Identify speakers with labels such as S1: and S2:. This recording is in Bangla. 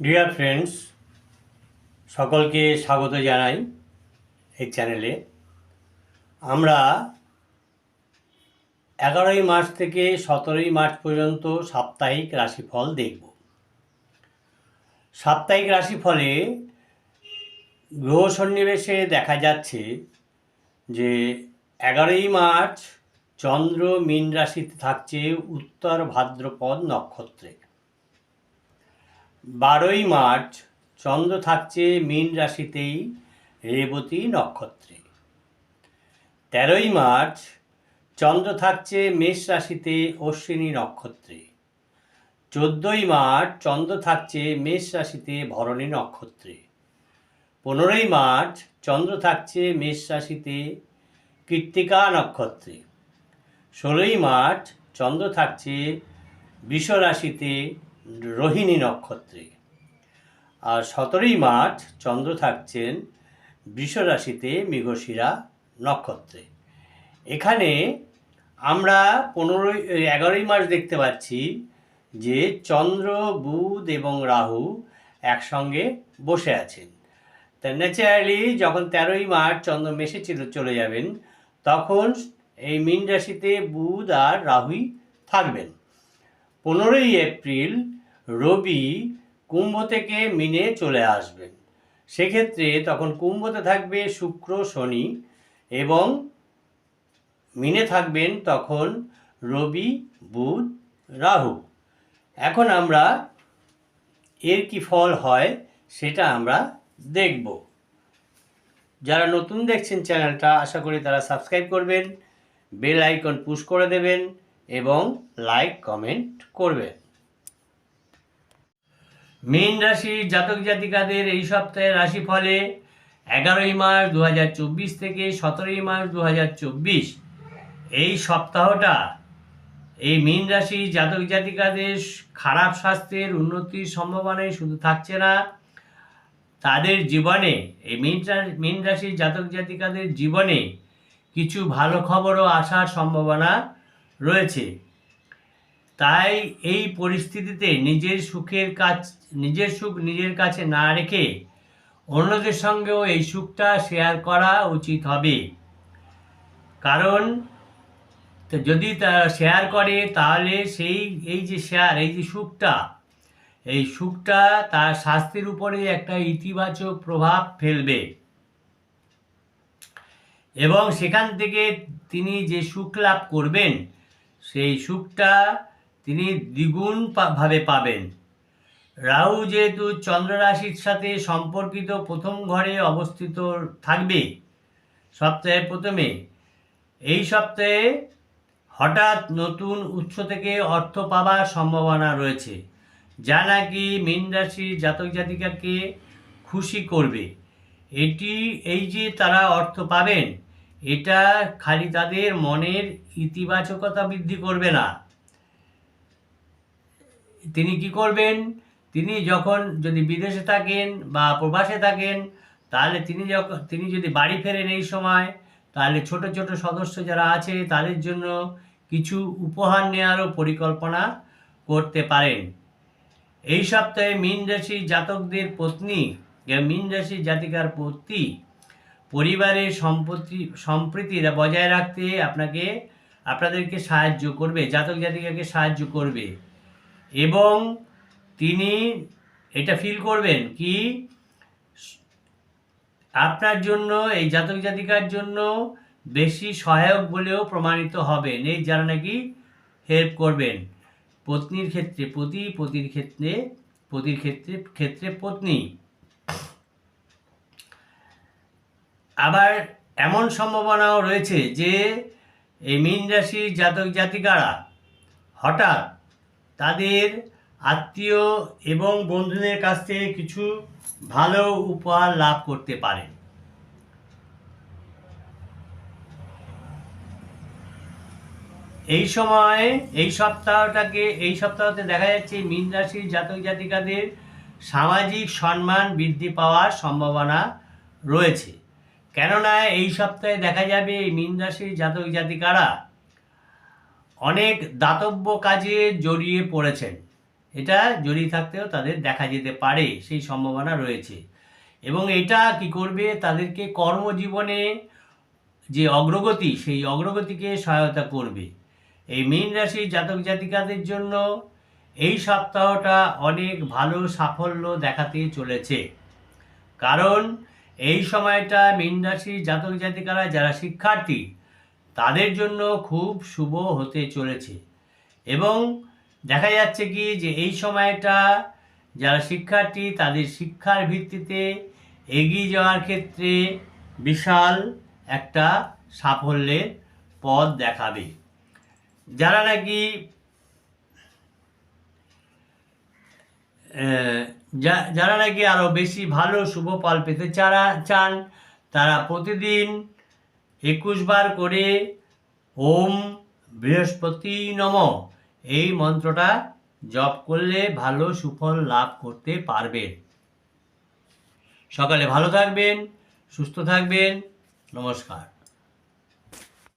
S1: ডিয়ার ফ্রেন্ডস সকলকে স্বাগত জানাই এই চ্যানেলে আমরা এগারোই মার্চ থেকে সতেরোই মার্চ পর্যন্ত সাপ্তাহিক রাশিফল দেখব। সাপ্তাহিক রাশিফলে গ্রহ সন্নিবেশে দেখা যাচ্ছে যে এগারোই মার্চ চন্দ্র মীন রাশিতে থাকছে উত্তর ভাদ্রপদ নক্ষত্রে। বারোই মার্চ, চন্দ্র থাকছে মীন রাশিতেই, রেবতী নক্ষত্রে। তেরোই মার্চ, চন্দ্র থাকছে মেষ রাশিতে, অশ্বিনী নক্ষত্রে। চোদ্দোই মার্চ, চন্দ্র থাকছে মেষ রাশিতে, ভরণী নক্ষত্রে। পনেরোই মার্চ, চন্দ্র থাকছে মেষ রাশিতে, কৃত্তিকা নক্ষত্রে। ষোলোই মার্চ, চন্দ্র থাকছে বৃষ রাশিতে রোহিণী নক্ষত্রে। আর সতেরোই মার্চ চন্দ্র থাকছেন বৃষ রাশিতে মৃগশিরা নক্ষত্রে। এখানে আমরা পনেরোই, এগারোই মার্চ দেখতে পাচ্ছি যে চন্দ্র, বুধ এবং রাহু একসঙ্গে বসে আছেন। তা ন্যাচারালি যখন তেরোই মার্চ চন্দ্র মেসে ছিল চলে যাবেন, তখন এই মীন রাশিতে বুধ আর রাহুই থাকবেন। পনেরোই এপ্রিল রবি কুম্ভ থেকে মিনে চলে আসবেন। সেক্ষেত্রে তখন কুম্ভতে থাকবে শুক্র, শনি এবং মিনে থাকবেন তখন রবি, বুধ, রাহু। এখন আমরা এর কি ফল হয় সেটা আমরা দেখব। যারা নতুন দেখছেন চ্যানেলটা, আশা করি তারা সাবস্ক্রাইব করবেন, বেল আইকন পুশ করে দেবেন এবং লাইক, কমেন্ট করবেন। মীন রাশি জাতক জাতিকাদের এই সপ্তাহে রাশিফলে এগারোই মার্চ দু হাজার চব্বিশ থেকে সতেরোই মার্চ দু হাজার চব্বিশ। এই সপ্তাহটা এই মীন রাশি জাতক জাতিকাদের খারাপ স্বাস্থ্যের উন্নতির সম্ভাবনাই শুধু থাকছে না, তাদের জীবনে, এই মীন মীন রাশির জাতক জাতিকাদের জীবনে কিছু ভালো খবরও আসার সম্ভাবনা রয়েছে। তাই এই পরিস্থিতিতে নিজের সুখের কাজ নিজের সুখ নিজের কাছে না রেখে অন্যদের সঙ্গেও এই সুখটা শেয়ার করা উচিত হবে। কারণ যদি তারা শেয়ার করে, তাহলে সেই, এই যে শেয়ার এই যে সুখটা, এই সুখটা তার স্বাস্থ্যের উপরে একটা ইতিবাচক প্রভাব ফেলবে। এবং সেখান থেকে তিনি যে সুখ লাভ করবেন, সেই সুখটা তিনি দ্বিগুণ ভাবে পাবেন। রাহু যেহেতু চন্দ্র রাশির সাথে সম্পর্কিত প্রথম ঘরে অবস্থিত থাকবে সপ্তাহের প্রথমে, এই সপ্তাহে হঠাৎ নতুন উৎস থেকে অর্থ পাবার সম্ভাবনা রয়েছে, যা নাকি মীন রাশির জাতক জাতিকাকে খুশি করবে। এটি, এই যে তারা অর্থ পাবেন, এটা খালি তাদের মনের ইতিবাচকতা বৃদ্ধি করবে না। তিনি কি করবেন? তিনি যখন যদি বিদেশে থাকেন বা প্রবাসে থাকেন, তাহলে তিনি যখন তিনি যদি বাড়ি ফেরেন এই সময়, তাহলে ছোট ছোট সদস্য যারা আছে, তাদের জন্য কিছু উপহার নেওয়ারও পরিকল্পনা করতে পারেন। এই সপ্তাহে মীন রাশির জাতকদের পত্নী মীন রাশির জাতিকার পত্নী পরিবারের সম্পত্তি সম্প্রীতি বজায় রাখতে আপনাকে, আপনাদেরকে সাহায্য করবে, জাতক জাতিকাকে সাহায্য করবে। এবং তিনি এটা ফিল করবেন কি, আপনার জন্য, এই জাতক জাতিকার জন্য বেশি সহায়ক বলেও প্রমাণিত হবেন। এই যারা নাকি হেল্প করবেন, পত্নীর ক্ষেত্রে পতি, পতির ক্ষেত্রে পতির ক্ষেত্রে ক্ষেত্রে পত্নী। আবার এমন সম্ভাবনাও রয়েছে যে, এই মীন রাশির জাতক জাতিকারা হঠাৎ তাদের আত্মীয় এবং বন্ধুদের কাছ থেকে কিছু ভালো উপহার লাভ করতে পারেন। এই সময়, এই সপ্তাহটাকে, এই সপ্তাহতে দেখা যাচ্ছে মীন রাশির জাতক জাতিকাদের সামাজিক সম্মান বৃদ্ধি পাওয়ার সম্ভাবনা রয়েছে। কেননা এই সপ্তাহে দেখা যাবে এই মীন রাশির জাতক জাতিকারা অনেক দাতব্য কাজে জড়িয়ে পড়েছেন। এটা জড়িয়ে থাকতেও তাদের দেখা যেতে পারে, সেই সম্ভাবনা রয়েছে। এবং এটা কি করবে? তাদেরকে কর্মজীবনে যে অগ্রগতি, সেই অগ্রগতিকে সহায়তা করবে। এই মীন রাশির জাতক জাতিকাদের জন্য এই সপ্তাহটা অনেক ভালো সাফল্য দেখাতে চলেছে। কারণ এই সময়টা মীন রাশির জাতক জাতিকারা যারা শিক্ষার্থী তাদের জন্য খুব শুভ হতে চলেছে। এবং দেখা যাচ্ছে কি যে এই সময়টা যারা শিক্ষার্থী, তাদের শিক্ষার ভিত্তিতে এগিয়ে যাওয়ার ক্ষেত্রে বিশাল একটা সাফল্যের পথ দেখাবে। যারা নাকি যারা নাকি আরও বেশি ভালো শুভ ফল পেতে চারা, চান, তারা প্রতিদিন একুশ বার করে ওম বৃহস্পতি নম। এই মন্ত্রটা জপ করলে ভালো সুফল লাভ করতে পারবেন সকালে ভালো থাকবেন, সুস্থ থাকবেন। নমস্কার।